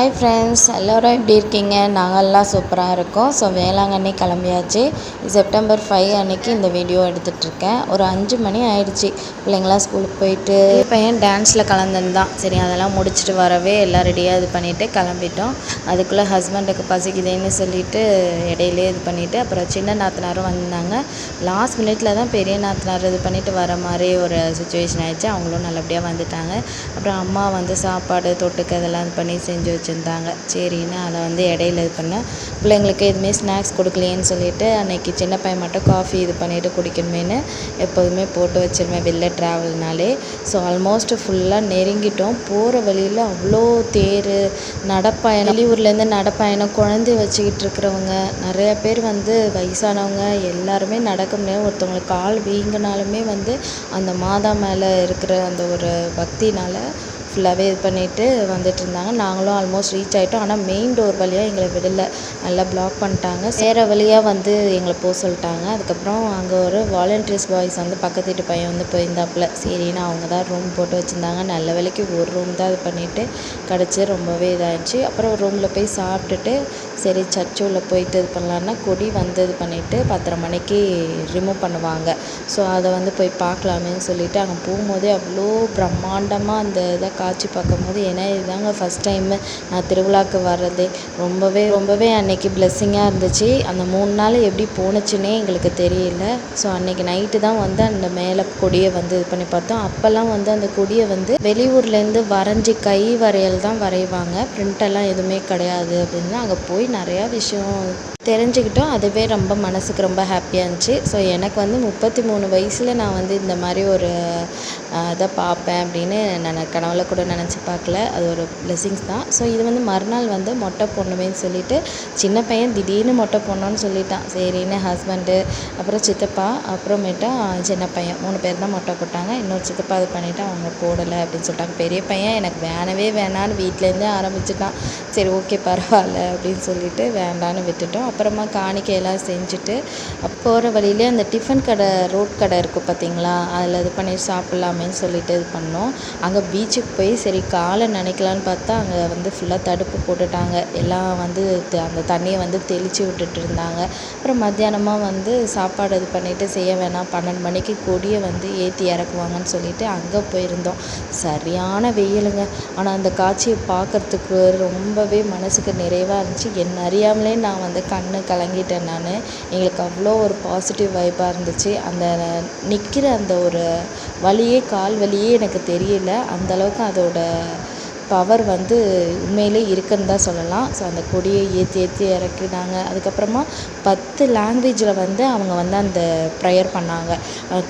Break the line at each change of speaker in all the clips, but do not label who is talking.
Hi friends எல்லோரும் எப்படி இருக்கீங்க? நாங்கள்லாம் சூப்பராக இருக்கோம். ஸோ வேளாங்கண்ணி கிளம்பியாச்சு. செப்டம்பர் ஃபைவ் அன்னைக்கு இந்த வீடியோ எடுத்துகிட்ருக்கேன் ஒரு அஞ்சு மணி ஆயிடுச்சு. பிள்ளைங்களாம் ஸ்கூலுக்கு போயிட்டு. பையன் டான்ஸில் கலந்துருந்தான் சரி அதெல்லாம் முடிச்சுட்டு வரவே எல்லாம் ரெடியாக இது பண்ணிவிட்டு கிளம்பிட்டோம். அதுக்குள்ளே ஹஸ்பண்டுக்கு பசிக்குதுன்னு சொல்லிட்டு இடையிலே இது பண்ணிவிட்டு அப்புறம் சின்ன நாத்தனாரும் வந்தாங்க. லாஸ்ட் மினிட்ல தான் பெரிய நாத்தனார் இது பண்ணிவிட்டு வர மாதிரி ஒரு சுச்சுவேஷன் ஆயிடுச்சு. அவங்களும் நல்லபடியாக வந்துட்டாங்க. அப்புறம் அம்மா வந்து சாப்பாடு தொட்டுக்க இதெல்லாம் இது பண்ணி செஞ்சு வச்சுருந்தாங்க. சரின்னு அதை வந்து இடையில இது பண்ணேன் பிள்ளைங்களுக்கு எதுவுமே ஸ்நாக்ஸ் கொடுக்கலையேன்னு சொல்லிட்டு அன்னைக்கு சின்ன பையன் மட்டும் காஃபி இது பண்ணிவிட்டு குடிக்கணுமேனு எப்போதுமே போட்டு வச்சிருவேன் வெளில ட்ராவல்னாலே ஸோ ஆல்மோஸ்ட் ஃபுல்லாக நெருங்கிட்டோம். போகிற வழியில் அவ்வளோ தேர் நடப்பயணம். வெளியூர்லேருந்து நடப்பயணம் குழந்தை வச்சுக்கிட்டு இருக்கிறவங்க நிறையா பேர் வந்து வயசானவங்க எல்லாருமே நடக்க முடியாது ஒருத்தவங்களுக்கு கால் வீங்கினாலுமே வந்து அந்த மாதா மேலே இருக்கிற அந்த ஒரு பக்தினால் ஃபுல்லாகவே இது பண்ணிவிட்டு வந்துட்டு இருந்தாங்க நாங்களும் ஆல்மோஸ்ட் ரீச் ஆகிட்டோம் ஆனால் மெயின் டோர் வழியாக எங்களை விடலை. நல்லா பிளாக் பண்ணிட்டாங்க. வேறு வழியாக வந்து எங்களை போக சொல்லிட்டாங்க. அதுக்கப்புறம் அங்கே ஒரு வாலண்டியர்ஸ் பாய்ஸ் வந்து பக்கத்து வீட்டு பையன் வந்து போயிருந்தாப்புல. சரின்னு அவங்க தான் ரூம் போட்டு வச்சுருந்தாங்க. நல்ல வேலைக்கு ஒரு ரூம் தான் இது பண்ணிவிட்டு கிடச்சி ரொம்பவே இதாகிடுச்சு அப்புறம் ரூமில் போய் சாப்பிட்டுட்டு சரி சர்ச்சு உள்ளே போயிட்டு இது பண்ணலான்னா கொடி வந்து இது பண்ணிவிட்டு பத்தரை மணிக்கு ரிமூவ் பண்ணுவாங்க. ஸோ அதை வந்து போய் பார்க்கலாமேன்னு சொல்லிவிட்டு அங்கே போகும்போதே அவ்வளோ பிரம்மாண்டமாக அந்த இதை காட்சி பார்க்கும்போது ஏன்னா இதுதாங்க ஃபஸ்ட் டைமு நான் திருவிழாவுக்கு வர்றதே. ரொம்பவே ரொம்பவே அன்னைக்கு பிளெஸ்ஸிங்காக இருந்துச்சு. அந்த மூணு நாள் எப்படி போணுச்சுன்னே எங்களுக்கு தெரியல. ஸோ அன்னைக்கு நைட்டு தான் வந்து அந்த மேலே கொடியை வந்து இது பண்ணி பார்த்தோம். அப்போல்லாம் வந்து அந்த கொடியை வந்து வெளியூர்லேருந்து வரைஞ்சி கை வரையல் தான் வரைவாங்க. பிரிண்டெல்லாம் எதுவுமே கிடையாது அப்படின்னு. அங்கே போய் நிறையா விஷயம் தெரிஞ்சுக்கிட்டோம். அதுவே ரொம்ப மனசுக்கு ரொம்ப ஹாப்பியாக இருந்துச்சு. ஸோ எனக்கு வந்து முப்பத்தி மூணு வயசில் நான் வந்து இந்த மாதிரி ஒரு அதை பார்ப்பேன் அப்படின்னு நான் கனவுல கூட நினச்சி பார்க்கல. அது ஒரு பிளெஸ்ஸிங்ஸ் தான். ஸோ இது வந்து மறுநாள் வந்து மொட்டை போடணுமேன்னு சொல்லிட்டு சின்ன பையன் திடீர்னு மொட்டை போடணுன்னு சொல்லிட்டான். சரின்னு ஹஸ்பண்டு அப்புறம் சித்தப்பா அப்புறமேட்டா சின்ன பையன். மூணு பேர் தான் மொட்டை போட்டாங்க. இன்னொரு சித்தப்பா இது பண்ணிவிட்டு அவங்க போடலை அப்படின்னு சொல்லிட்டாங்க. பெரிய பையன் எனக்கு வேணவே வேணான்னு வீட்டிலேருந்தே ஆரம்பிச்சிட்டான். சரி ஓகே பரவாயில்ல அப்படின்னு சொல்லிட்டு வேண்டான்னு விட்டுட்டோம். அப்புறமா காணிக்கையெல்லாம் செஞ்சுட்டு போகிற வழியிலே அந்த டிஃபன் கடை ரோட் கடை இருக்குது பார்த்தீங்களா? அதில் இது பண்ணி சாப்பிட்லாம் போகலாமேன்னு சொல்லிட்டு இது பண்ணோம். அங்கே பீச்சுக்கு போய் சரி காலை நனைக்கலான்னு பார்த்தா அங்கே வந்து ஃபுல்லாக தடுப்பு போட்டுட்டாங்க. எல்லாம் வந்து அந்த தண்ணியை வந்து தெளித்து விட்டுட்டு இருந்தாங்க. அப்புறம் மத்தியானமாக வந்து சாப்பாடு இது பண்ணிவிட்டு செய்ய வேணாம். பன்னெண்டு மணிக்கு கொடியை வந்து ஏற்றி இறக்குவாங்கன்னு சொல்லிட்டு அங்கே போயிருந்தோம். சரியான வெயிலுங்க. ஆனால் அந்த காட்சியை பார்க்குறதுக்கு ரொம்பவே மனசுக்கு நிறைவாக இருந்துச்சு. என்னை அறியாமலே நான் வந்து கண்ணு கலங்கிட்டேன் நான். எங்களுக்கு அவ்வளோ ஒரு பாசிட்டிவ் வைப்பாக இருந்துச்சு. அந்த நிற்கிற அந்த ஒரு வழியே கால் வலியே எனக்கு தெரியல. அந்தளவுக்கு அதோட பவர் வந்து உண்மையிலே இருக்குன்னு தான் சொல்லலாம். ஸோ அந்த கொடியை ஏற்றி ஏற்றி இறக்கினாங்க. அதுக்கப்புறமா பத்து லாங்குவேஜில் வந்து அவங்க வந்து அந்த ப்ரேயர் பண்ணாங்க.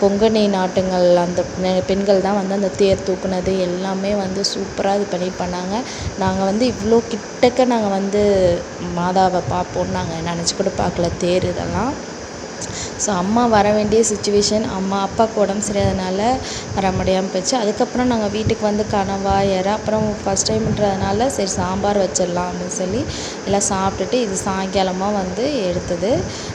கொங்கணி நாட்டுங்கள் அந்த பெண்கள் தான் வந்து அந்த தேர் தூக்குனது எல்லாமே வந்து சூப்பராக இது பண்ணி பண்ணாங்க. நாங்கள் வந்து இவ்வளோ கிட்டக்க நாங்கள் வந்து மாதாவை பார்ப்போம்னு நாங்கள் நினச்சி கூட பார்க்கல. தேர் இதெல்லாம். ஸோ அம்மா வர வேண்டிய சுச்சுவேஷன் அம்மா அப்பாவுக்கு உடம்பு சரியாதனால வர முடியாமல் போச்சு. அதுக்கப்புறம் நாங்கள் வீட்டுக்கு வந்து கனவா எறா அப்புறம் ஃபஸ்ட் டைம்ன்றதுனால சரி சாம்பார் வச்சிடலாம் அப்படின்னு சொல்லி எல்லாம் சாப்பிட்டுட்டு இது சாயங்காலமாக வந்து எடுத்தது.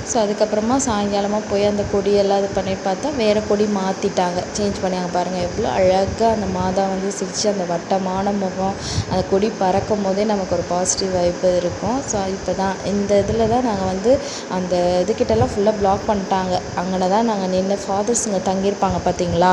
ஸோ அதுக்கப்புறமா சாயங்காலமாக போய் அந்த கொடியெல்லாம் இது பண்ணி பார்த்தா வேறு கொடி மாற்றிட்டாங்க சேஞ்ச் பண்ணியாங்க பாருங்கள் எவ்வளோ அழகாக அந்த மாதா வந்து சிரித்து அந்த வட்டமான முகம் அந்த கொடி பறக்கும் போதே நமக்கு ஒரு பாசிட்டிவ் வைப்பு இருக்கும். ஸோ இப்போ தான் இந்த இதில் தான் நாங்கள் வந்து அந்த இதுக்கிட்டலாம் ஃபுல்லாக பிளாக் பண்ணிட்டாங்க. அங்கே தான் நாங்கள் நின்று ஃபாதர்ஸுங்க தங்கியிருப்பாங்க பார்த்தீங்களா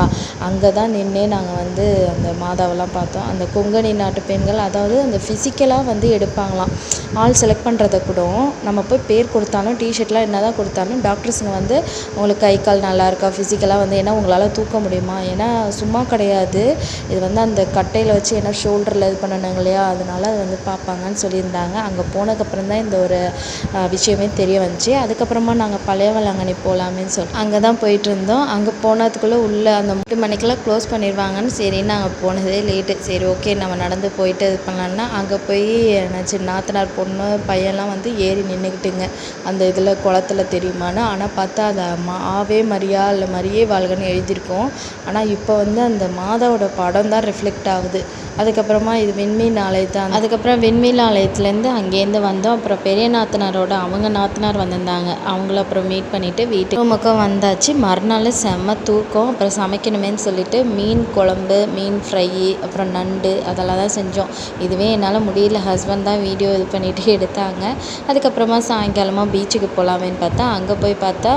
அங்கே தான் நின்றே நாங்கள் வந்து அந்த மாதாவெல்லாம் பார்த்தோம். அந்த கொங்கணி நாட்டு பெண்கள் அதாவது அந்த ஃபிசிக்கலாக வந்து எடுப்பாங்களாம். ஆள் செலக்ட் பண்ணுறத கூட நம்ம போய் பேர் கொடுத்தாலும் டிஷர்ட்லாம் என்ன தான் கொடுத்தாலும் டாக்டர்ஸுங்க வந்து உங்களுக்கு கை கால் நல்லா இருக்கா ஃபிசிக்கலாக வந்து ஏன்னா உங்களால் தூக்க முடியுமா? ஏன்னா சும்மா கிடையாது. இது வந்து அந்த கட்டையில் வச்சு ஏன்னா ஷோல்டரில் இது பண்ணணுங்க இல்லையா? அதனால அது வந்து பார்ப்பாங்கன்னு சொல்லியிருந்தாங்க. அங்கே போனதுக்கப்புறம் தான் இந்த ஒரு விஷயமே தெரிய வந்துச்சு. அதுக்கப்புறமா நாங்கள் பழைய வேளாங்கண்ணி போகலாமேன்னு சொல்லி அங்கே தான் போயிட்டு இருந்தோம். அங்கே போனதுக்குள்ளே உள்ளே அந்த மூட்டு மணிக்கெல்லாம் க்ளோஸ் பண்ணிடுவாங்கன்னு சரின்னு நாங்கள் போனதே லேட்டு சரி ஓகே நம்ம நடந்து போயிட்டு இது பண்ணலான்னா அங்கே போய் என்னாச்சு நாத்தனார் பொண்ணு பையன்லாம் வந்து ஏறி நின்றுக்கிட்டுங்க அந்த இதில் குளத்து தெரியுமான்னு ஆனால் பார்த்தா அது மா ஆவே மரியா இல்லை மரியே வாழ்கன்னு எழுதியிருக்கோம். ஆனால் இப்போ வந்து அந்த மாதாவோட படம் தான் ரிஃப்ளெக்ட் ஆகுது. அதுக்கப்புறமா இது விண்மீன் ஆலயத்தான் அதுக்கப்புறம் விண்மீன் ஆலயத்துலேருந்து அங்கேருந்து வந்தோம். அப்புறம் பெரிய நாத்தனாரோட அவங்க நாத்தனார் வந்திருந்தாங்க. அவங்கள அப்புறம் மீட் பண்ணிவிட்டு வீட்டுக்கு வீட்டு ரூமுக்கும் வந்தாச்சு. மறுநாள் செம்ம தூக்கம். அப்புறம் சமைக்கணுமேன்னு சொல்லிட்டு மீன் குழம்பு மீன் ஃப்ரை அப்புறம் நண்டு அதெல்லாம் தான் செஞ்சோம். இதுவே என்னால் முடியல. ஹஸ்பண்ட் தான் வீடியோ இது பண்ணிகிட்டு எடுத்தாங்க. அதுக்கப்புறமா சாயங்காலமாக பீச்சுக்கு போகலாமேன்னு பார்த்தா அங்கே போய் பார்த்தா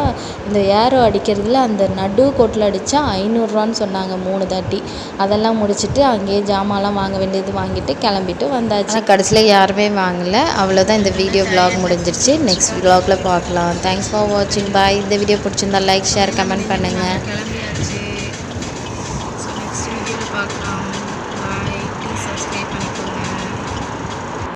இந்த ஏரோ அடிக்கிறதுல அந்த நடு கோட்டில் அடித்தா ஐநூறுரூவான்னு சொன்னாங்க மூணு தாட்டி. அதெல்லாம் முடிச்சுட்டு அங்கேயே ஜாமான்லாம் வாங்க வேண்டியது வாங்கிட்டு கிளம்பிட்டு வந்தாச்சு. கடைசியில் யாருமே வாங்கலை. அவ்வளோதான் இந்த வீடியோ vlog முடிஞ்சிருச்சு. நெக்ஸ்ட் vlogல பார்க்கலாம். தேங்க்ஸ் ஃபார் வாட்சிங் பாய் இந்த வீடியோ பிடிச்சிருந்தா லைக் ஷேர் கமெண்ட் பண்ணுங்கள்